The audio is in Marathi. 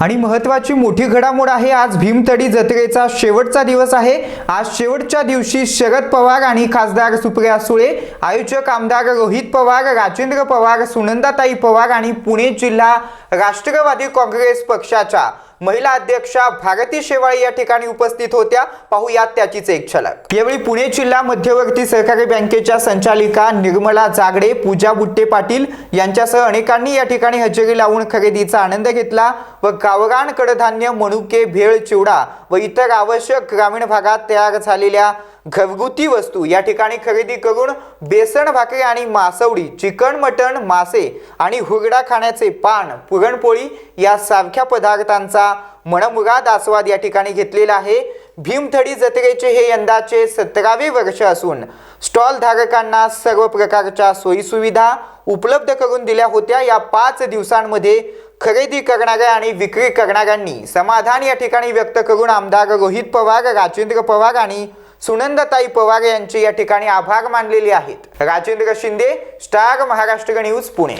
आणि महत्त्वाची मोठी घडामोड आहे आज भीमतडी जत्रेचा शेवटचा दिवस आहे. आज शेवटच्या दिवशी शरद पवार आणि खासदार सुप्रिया सुळे आयोजक आमदार रोहित पवार राजेंद्र पवार सुनंदाताई पवार आणि पुणे जिल्हा राष्ट्रवादी काँग्रेस पक्षाच्या महिला अध्यक्षा भारती शेवाळे या ठिकाणी उपस्थित होत्या. पाहूयात त्याचीच एक झलक. यावेळी पुणे जिल्हा मध्यवर्ती सहकारी बँकेच्या संचालिका निर्मला जागडे पूजा बुट्टे पाटील यांच्यासह अनेकांनी या ठिकाणी हजेरी लावून खरेदीचा आनंद घेतला व गावरान कडधान्य मनुके भेळ चिवडा व इतर आवश्यक ग्रामीण भागात तयार झालेल्या घरगुती वस्तू या ठिकाणी खरेदी करून बेसन भाकरी आणि मासवडी चिकन मटण मासे आणि हुरडा खाण्याचे पान पुरणपोळी यासारख्या पदार्थांचा मनमुराद आस्वाद या ठिकाणी घेतलेला आहे. भीमथडी जत्रेचे हे यंदाचे सतरावे वर्ष असून स्टॉल धारकांना सर्व प्रकारच्या सोयीसुविधा उपलब्ध करून दिल्या होत्या. या पाच दिवसांमध्ये खरेदी करणाऱ्या आणि विक्री करणाऱ्यांनी समाधान या ठिकाणी व्यक्त करून आमदार रोहित पवार राजेंद्र पवार आणि सुनंदताई पवार यांचे या ठिकाणी आभार मानलेले आहेत. Rajendra Shinde star Maharashtra news Pune.